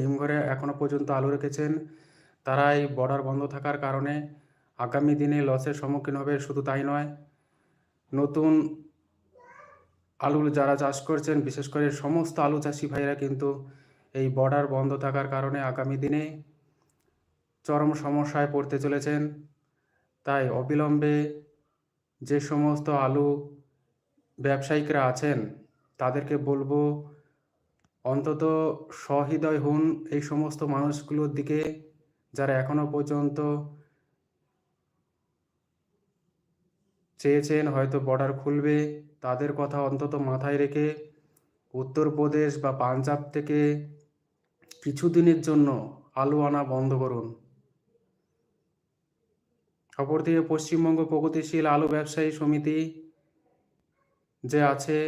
হিমঘরে এখনও পর্যন্ত আলু রেখেছেন। তারা এই বর্ডার বন্ধ থাকার কারণে আগামী দিনে লসের সম্মুখীন হবে, শুধু তাই নয়। নতুন আলু যারা চাষ করছেন, বিশেষ করে সমস্ত আলু চাষি ভাইরা কিন্তু এই বর্ডার বন্ধ থাকার কারণে আগামী দিনে চরম সমস্যায় পড়তে চলেছেন। তাই অবিলম্বে যে সমস্ত আলু ব্যবসায়িকরা আছেন, তাদেরকে বলব অন্তত সহৃদয় হন এই সমস্ত মানুষগুলোর দিকে, যারা এখনও পর্যন্ত চেয়েছেন হয়তো বর্ডার খুলবে, তাদের কথা অন্তত মাথায় রেখে উত্তরপ্রদেশ বা পাঞ্জাব থেকে কিছুদিনের জন্য আলু আনা বন্ধ করুন। অপরদিকে পশ্চিমবঙ্গ প্রগতিশীল আলু ব্যবসায়ী সমিতি যে আছে,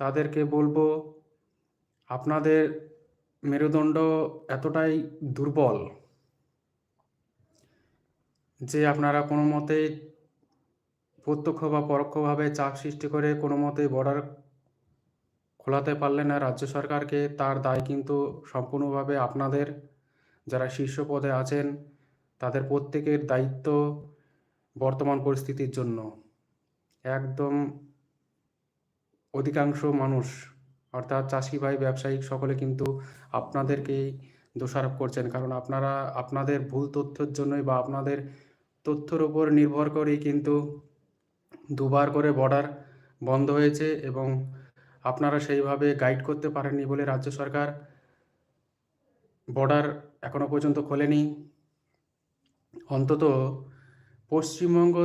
তাদেরকে বলব আপনাদের মেরুদণ্ড এতটাই দুর্বল যে আপনারা কোনো মতে প্রত্যক্ষ বা পরোক্ষভাবে চাপ সৃষ্টি করে কোনো মতে বর্ডার খোলাতে পারলেন না রাজ্য সরকারকে, তার দায় কিন্তু সম্পূর্ণভাবে আপনাদের। যারা শীর্ষ পদে আছেন, তাদের প্রত্যেকের দায়িত্ব বর্তমান পরিস্থিতির জন্য। একদম অধিকাংশ মানুষ অর্থাৎ চাষি ভাই, ব্যবসায়িক সকলে কিন্তু আপনাদেরকেই দোষারোপ করছেন। কারণ আপনারা, আপনাদের ভুল তথ্যের জন্যই বা আপনাদের তথ্যের উপর নির্ভর করেই কিন্তু দুবার করে বর্ডার বন্ধ হয়েছে এবং আপনারা সেইভাবে গাইড করতে পারেননি বলে রাজ্য সরকার বর্ডার এখনও পর্যন্ত খোলেনি। অন্তত পশ্চিমবঙ্গ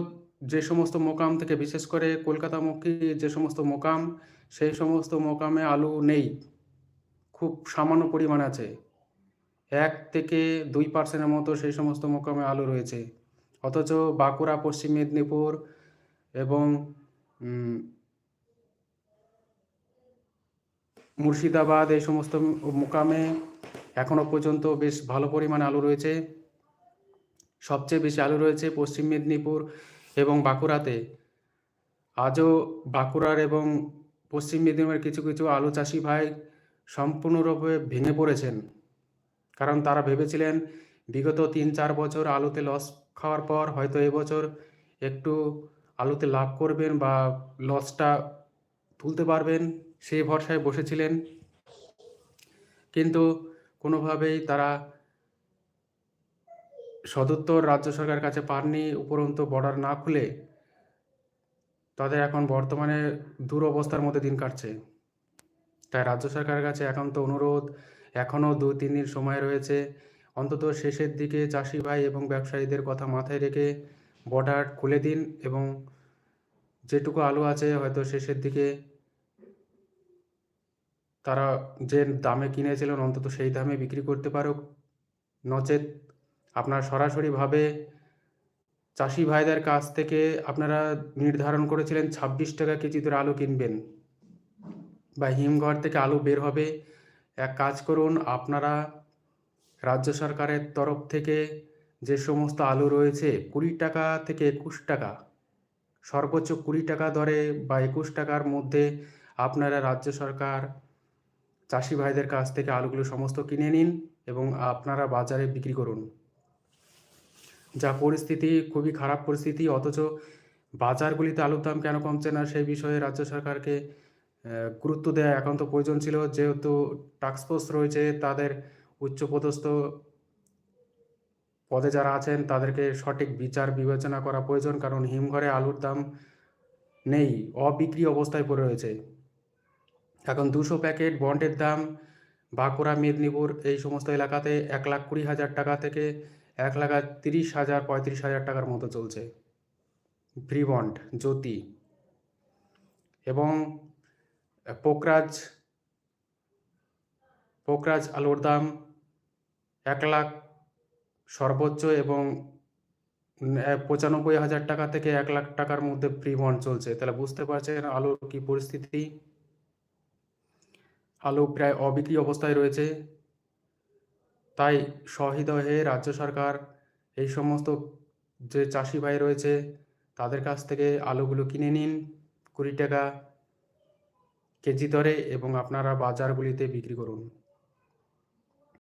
যে সমস্ত মোকাম থেকে, বিশেষ করে কলকাতামুখী যে সমস্ত মোকাম, সেই সমস্ত মোকামে আলু নেই। খুব সামান্য পরিমাণ আছে। এক থেকে দুই পার্সেন্টের মতো সেই সমস্ত মোকামে আলু রয়েছে। অথচ বাঁকুড়া, পশ্চিম মেদিনীপুর এবং মুর্শিদাবাদ এই সমস্ত মোকামে এখনও পর্যন্ত বেশ ভালো পরিমাণে আলু রয়েছে। সবচেয়ে বেশি আলু রয়েছে পশ্চিম মেদিনীপুর এবং বাঁকুড়াতে। আজও বাঁকুড়ার এবং পশ্চিম মেদিনীপুরের কিছু কিছু আলু চাষি ভাই সম্পূর্ণরূপে ভেঙে পড়েছেন। কারণ তারা ভেবেছিলেন, বিগত তিন, চার বছর আলুতে লস খাওয়ার পর হয়তো এবছর একটু আলুতে লাভ করবেন বা লসটা তুলতে পারবেন, সেই ভরসায় বসেছিলেন। কিন্তু কোনোভাবেই তারা সদুত্তর রাজ্য সরকারের কাছে পাননি, উপরন্তু বর্ডার না খুলে তাদের এখন বর্তমানে দুরবস্থার মধ্যে দিন কাটছে। তাই রাজ্য সরকারের কাছে একান্ত অনুরোধ, এখনও দু তিন দিন সময় রয়েছে, অন্তত শেষের দিকে চাষি ভাই এবং ব্যবসায়ীদের কথা মাথায় রেখে বর্ডার খুলে দিন এবং যেটুকু আলু আছে হয়তো শেষের দিকে তারা যে দামে কিনেছিলেন, অন্তত সেই দামে বিক্রি করতে পারুক। নচেত আপনার সরাসরিভাবে চাষি ভাইদের কাছ থেকে আপনারা নির্ধারণ করেছিলেন ছাব্বিশ টাকা কেজি ধরে আলু কিনবেন বা হিমঘর থেকে আলু বের হবে। এক কাজ করুন, আপনারা রাজ্য সরকারের তরফ থেকে যে সমস্ত আলু রয়েছে, কুড়ি টাকা থেকে একুশ টাকা, সর্বোচ্চ কুড়ি টাকা দরে বা একুশ টাকার মধ্যে আপনারা রাজ্য সরকার চাষি ভাইদের কাছ থেকে আলুগুলো সমস্ত কিনে নিন এবং আপনারা বাজারে বিক্রি করুন। যা পরিস্থিতি, খুবই খারাপ পরিস্থিতি, অথচ বাজারগুলিতে আলুর দাম কেন কমছে না সেই বিষয়ে রাজ্য সরকারকে গুরুত্ব দেওয়া একান্ত প্রয়োজন ছিল। যেহেতু টাস্কফোর্স রয়েছে, তাদের উচ্চপদস্থ পদে যারা আছেন, তাদেরকে সঠিক বিচার বিবেচনা করা প্রয়োজন, কারণ হিমঘরে আলুর দাম নেই, অবিক্রি অবস্থায় পড়ে রয়েছে। এখন দুশো প্যাকেট বন্ডের দাম বাঁকুড়া, মেদিনীপুর এই সমস্ত এলাকাতে এক লাখ কুড়ি হাজার টাকা থেকে এক লাখ তিরিশ হাজার, পঁয়ত্রিশ হাজার টাকার মতো চলছে। Free bond, Jyoti. এবং পোকরাজ পোকরাজ আলুর দাম এক লাখ সর্বোচ্চ এবং পঁচানব্বই হাজার টাকা থেকে এক লাখ টাকার মধ্যে ফ্রি বন্ড চলছে। তাহলে বুঝতে পারছেন আলুর কি পরিস্থিতি? আলু প্রায় অবিক্রি অবস্থায় রয়েছে। তাই সহৃদয়ে রাজ্য সরকার, এই সমস্ত যে চাষি ভাই রয়েছে, তাদের কাছ থেকে আলুগুলো কিনে নিন। কুড়ি টাকা কেজি দরে এবং আপনারা বাজারগুলিতে বিক্রি করুন।